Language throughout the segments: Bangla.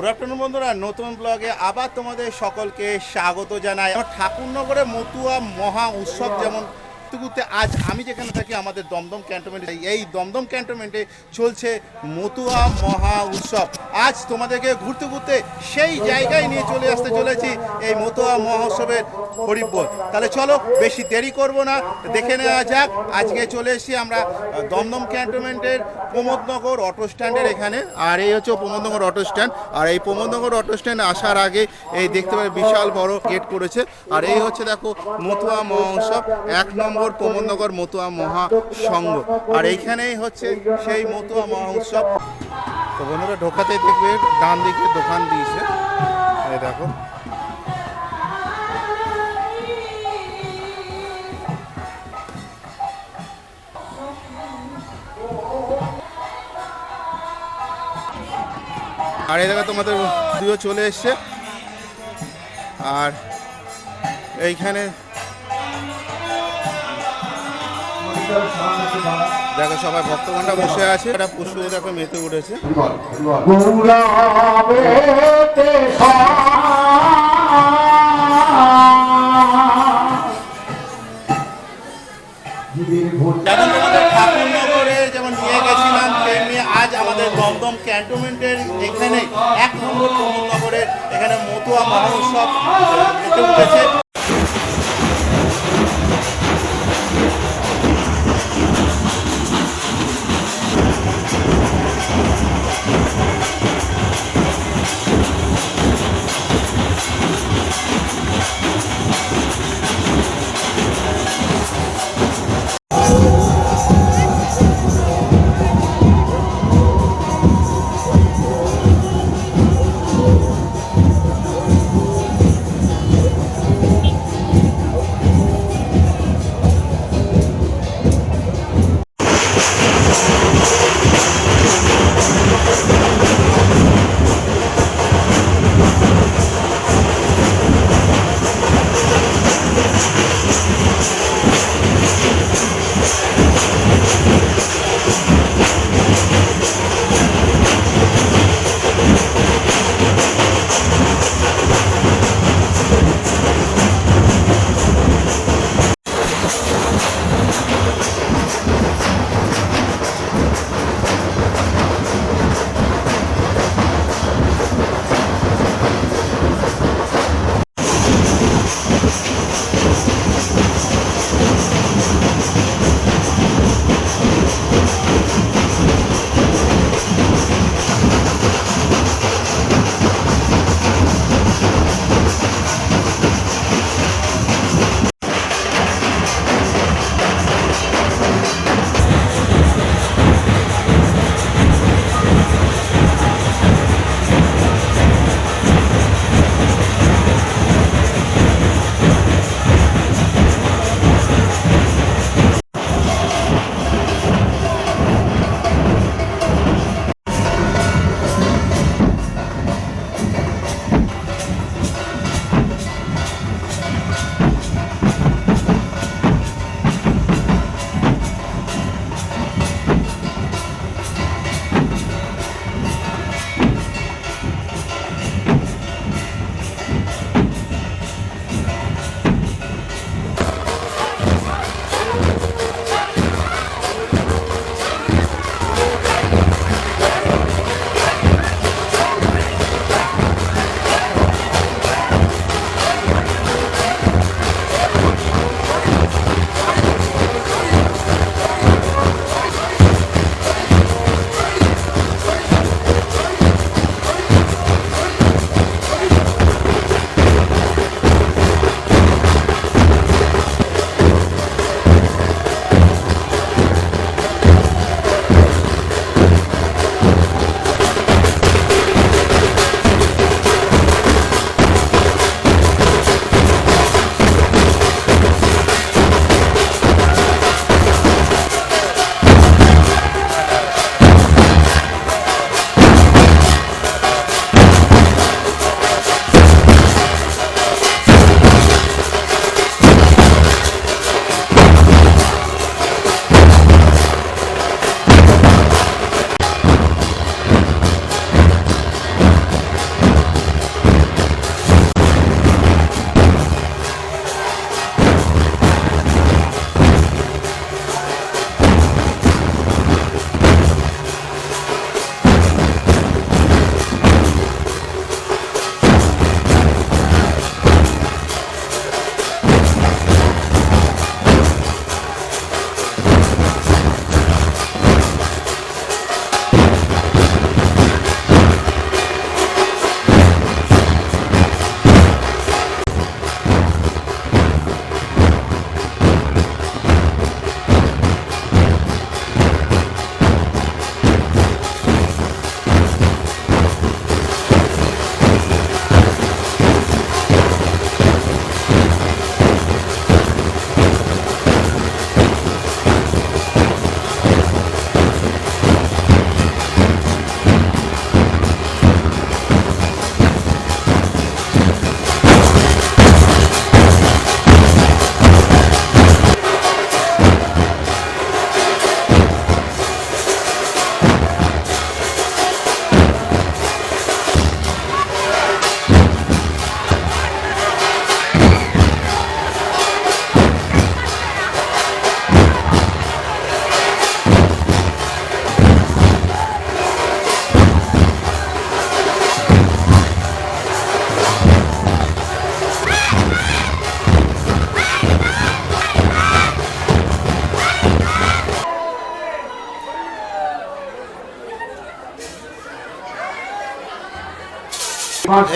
গুড আফটারনুন বন্ধুরা নতুন ব্লগে আবার তোমাদের সকলকে স্বাগত জানাই। আমার ঠাকুরনগরে মতুয়া মহা উৎসব যেমন ঘুরতে ঘুরতে আজ আমি যেখানে থাকি আমাদের দমদম ক্যান্টনমেন্টে এই দমদম ক্যান্টনমেন্টে চলছে মতুয়া মহা উৎসব। আজ তোমাদেরকে ঘুরতে ঘুরতে সেই জায়গায় নিয়ে চলে আসতে চলেছি এই মতুয়া মহোৎসবের হরিবোল তাহলে চলো বেশি দেরি করব না দেখে নেওয়া যাক। আজকে চলে এসেছি আমরা দমদম ক্যান্টনমেন্টের প্রমোদনগর অটো স্ট্যান্ডের এখানে, আর এই হচ্ছে প্রমোদনগর অটো স্ট্যান্ড আর এই প্রমোদনগর অটো স্ট্যান্ড আসার আগে এই দেখতে পাবে বিশাল বড় গেট করেছে। আর এই হচ্ছে দেখো মতুয়া মহোৎসব, এক নম্বর প্রমোদনগর মতুয়া মহা সংঘ আর এইখানেই হচ্ছে সেই মতুয়া মহা উৎসব তো বন্ধুরা, ঢোকাতে দেখবে ডান দিকে দোকান দিয়েছে। এই দেখো। আর এই দেখো তোমাদের দিও চলে এসছে। আর এইখানে দেখো সবাই ভক্তগণরা বসে আছে। একটা পশু দেখো মেতে উঠেছে। ঠাকুরনগরে যেমন নিয়ে গেছিলাম, তেমনি আজ আমাদের দমদম ক্যান্টনমেন্টের এখানে এক নম্বর নগরের এখানে মতুয়া মহোৎসব মেতে উঠেছে।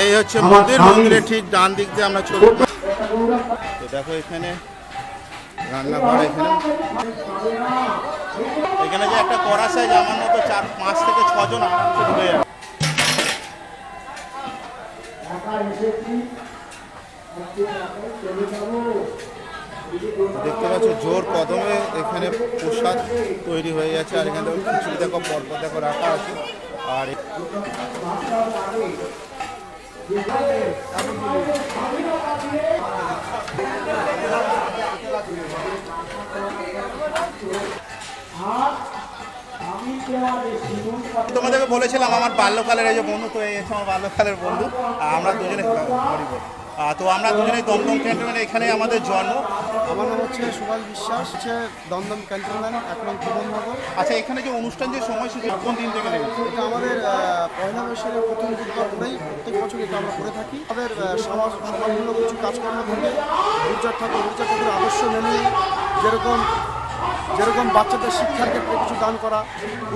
এই হচ্ছে মন্দির মন্দিরের ঠিক ডান দিক দিয়ে আমরা চলে তো দেখো এখানে রান্নাঘর এখানে। এখানে যে একটা কড়া সাইজ আমার মতো চার পাঁচ থেকে ছজন আরামসে ঢুকে যাবে। দেখতে পাচ্ছ জোর কদমে এখানে প্রসাদ তৈরি হয়ে গেছে আর এখানে খিচুড়ি দেখো পরপর দেখো রাখা আছে। আর তোমাদেরকে বলেছিলাম আমার বাল্যকালের এই যে বন্ধু তো এই আমার বাল্যকালের বন্ধু আমরা দুজনে তো আমরা দুজনেই দমদম ক্যান্টনমেন্ট এখানে আমাদের জন্ম। আমার নাম হচ্ছে সুভাষ বিশ্বাস হচ্ছে দমদম ক্যান্টনম্যান এক নং আচ্ছা এখানে যে অনুষ্ঠান যে সময়সূচি কোন দিন থেকে এটা আমাদের পয়লা বৈশাখের বুধবার করেই প্রত্যেক বছর এটা আমরা করে থাকি। আহ, সমাজ সমাজমূলক কিছু কাজকর্ম থাকে। গুরুচার ঠাকুর গুরুচার ঠাকুরের আদর্শ মেনে যেরকম যেরকম বাচ্চাদের শিক্ষার ক্ষেত্রে কিছু দান করা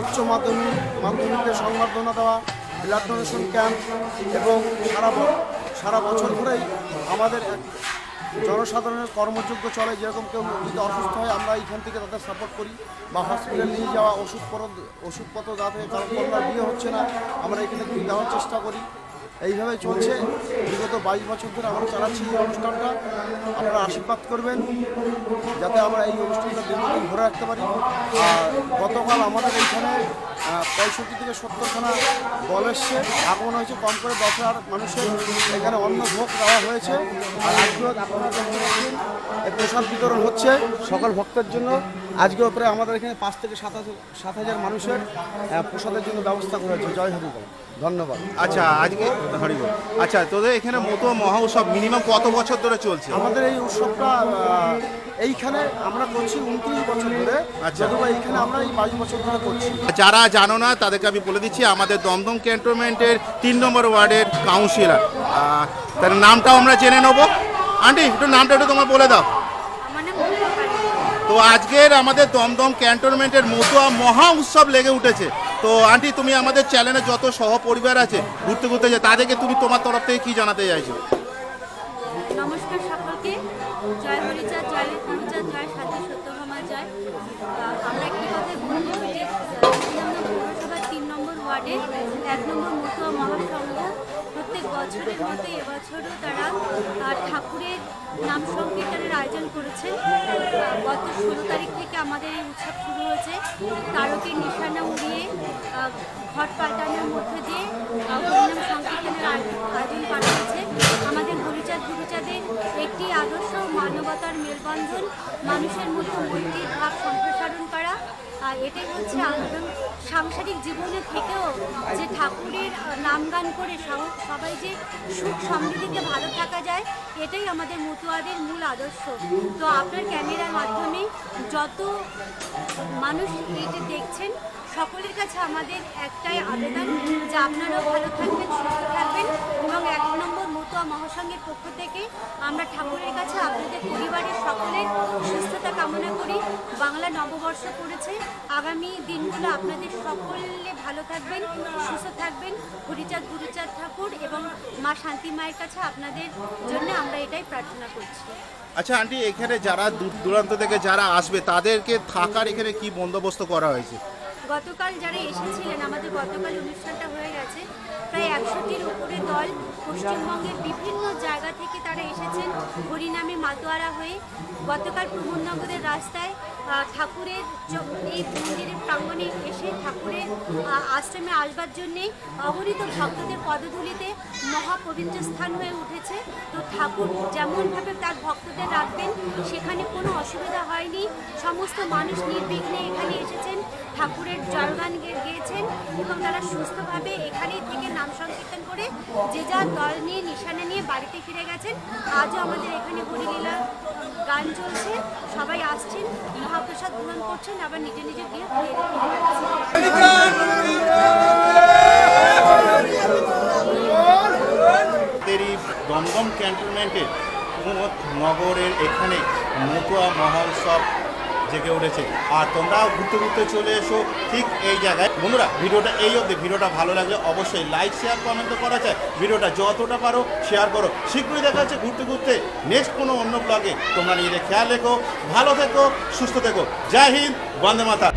উচ্চ মাধ্যমিক মাধ্যমিকদের সংবর্ধনা দেওয়া ব্লাড ডোনেশন ক্যাম্প এবং সারা সারা বছর ধরেই আমাদের জনসাধারণের কর্মযোগ্য চলে, যেরকম কেউ যদি অসুস্থ হয়, আমরা এখান থেকে তাদের সাপোর্ট করি। বা হসপিটাল নিয়ে যাওয়া ওষুধপত্র ওষুধপত্র থেকে, কারণ বিয়ে হচ্ছে না, আমরা এখানে থেকে দেওয়ার চেষ্টা করি। এইভাবে চলছে। বিগত বাইশ বছর ধরে আমরা চালাচ্ছি এই অনুষ্ঠানটা। আপনারা আশীর্বাদ করবেন, যাতে আমরা এই অনুষ্ঠানটা দীর্ঘদিন ধরে রাখতে পারি। আর গতকাল আমাদের এইখানে পঁয়ষট্টি থেকে সত্তরখানা দল এসছে। আগমন হয়েছে কম করে দশ হাজার মানুষের এখানে অন্ন ভোগ দেওয়া হয়েছে। আর আজকেও আপনারা দেখতে পাচ্ছেন প্রসাদ বিতরণ হচ্ছে সকল ভক্তের জন্য। আজকেও প্রায় আমাদের এখানে পাঁচ থেকে সাত হাজার সাত হাজার মানুষের প্রসাদের জন্য ব্যবস্থা করা হয়েছে। জয় হরিবল ধন্যবাদ। আচ্ছা আজকে হরিবল আচ্ছা তোদের এখানে মতো মহা উৎসব মিনিমাম কত বছর ধরে চলছে? আমাদের এই উৎসবটা এইখানে আমরা করছি উনত্রিশ বছর ধরে। আচ্ছা। এইখানে আমরা এই বাইশ বছর ধরে করছি। যারা জানো না তাদেরকে আমি বলে দিচ্ছি আমাদের দমদম ক্যান্টনমেন্টের তিন নম্বর ওয়ার্ডের কাউন্সিলর। তার নামটাও আমরা জেনে নেব। আন্টি একটু নামটা একটু তোমার বলে দাও। তো আজকের আমাদের দমদম ক্যান্টনমেন্টের মতুয়া মহা উৎসব লেগে উঠেছে। তো আন্টি তুমি আমাদের চ্যানেলে যত সহপরিবার আছে ঘুরতে ঘুরতে যায় তাদেরকে তুমি তোমার তরফ থেকে কি জানাতে চাইছো? নমস্কার সকলকে। জয় হরিচাঁদ জয় জয় সাথী সত্যভামা জয় আহ, আমরা একটি কথাই বলব যে দমদম পৌরসভার তিন নম্বর ওয়ার্ডে এক নম্বর মতুয়া মহাসংঘ। প্রত্যেক বছরের মতো এবছরও তারা ঠাকুরের নাম সংকীর্তনের আয়োজন করেছে। গত ষোলো তারিখ থেকে আমাদের এই উৎসব শুরু হয়েছে। তারকের নিশানা উড়িয়ে ঘট পাল্টানোর মধ্যে দিয়ে হরিনাম সংকীর্তনের আয়োজন করা একটি আদর্শ মানবতার মেলবন্ধন, মানুষের মধ্যে মৈত্রীর ভাব সম্প্রসারণ করা। আর এটাই হচ্ছে সাংসারিক জীবনে থেকেও যে ঠাকুরের নাম গান করে সবাই যে সুখ সমৃদ্ধিতে ভালো থাকা যায়, এটাই আমাদের মতুয়াদের মূল আদর্শ। তো আপনার ক্যামেরার মাধ্যমে যত মানুষ এইটা দেখছেন, সকলের কাছে আমাদের একটাই আবেদন, যে আপনারাও ভালো থাকবেন, সুস্থ থাকবেন এবং এক নম্বর মতুয়া মহাসংঘের পক্ষ থেকে আমরা ঠাকুরের কাছে আপনাদের পরিবারের সকলের সুস্থতা কামনা করি। বাংলা নববর্ষ পড়েছে। আগামী দিনগুলো আপনাদের সকলে ভালো থাকবেন, সুস্থ থাকবেন। হরিচাঁদ গুরুচাঁদ ঠাকুর এবং মা শান্তি মায়ের কাছে আপনাদের জন্য আমরা এটাই প্রার্থনা করছি। আচ্ছা আন্টি, এখানে যারা দূর দূরান্ত থেকে যারা আসবে, তাদেরকে থাকার এখানে কি বন্দোবস্ত করা হয়েছে? গতকাল যারা এসেছিলেন, আমাদের গতকাল অনুষ্ঠানটা হয়ে গেছে, প্রায় একশোটির উপরে দল পশ্চিমবঙ্গের বিভিন্ন জায়গা থেকে তারা এসেছেন। হরিনামে মাতোয়ারা হয়ে গতকাল প্রমোদনগরের রাস্তায় ঠাকুরের এই মন্দিরের প্রাঙ্গণে এসে ঠাকুরের আশ্রমে আসবার জন্যে অগণিত ভক্তদের পদধূলিতে মহাপবিত্র স্থান হয়ে উঠেছে। তো ঠাকুর যেমনভাবে তার ভক্তদের রাখবেন, সেখানে কোনো অসুবিধা হয়নি। সমস্ত মানুষ নির্বিঘ্নে এখানে এসেছেন, ঠাকুরের জলগান গেয়েছেন এবং তারা সুস্থভাবে এখানেই থেকে নাম সংকীর্তন করে যে যার দল নিয়ে, নিশানা নিয়ে বাড়িতে ফিরে গেছেন। আজও আমাদের এখানে হরিলীলা গান চলছে, সবাই আসছেন, মহাপ্রসাদ গ্রহণ করছেন, আবার নিজে নিজে গিয়ে। দমদম ক্যান্টনমেন্টের নগরের এখানে মতুয়া মহোৎসব জেগে উঠেছে। আর তোমরাও ঘুরতে ঘুরতে চলে এসো ঠিক এই জায়গায়। বন্ধুরা, ভিডিওটা এই অবধি। ভিডিওটা ভালো লাগলে অবশ্যই লাইক শেয়ার কমেন্ট করা যায়। ভিডিওটা যতটা পারো শেয়ার করো। শীঘ্রই দেখা যাচ্ছে ঘুরতে ঘুরতে নেক্সট কোনো অন্য ব্লগে তোমরা নিজেদের খেয়াল রেখো, ভালো থেকো, সুস্থ থেকো। জয় হিন্দ, বন্দে মাতা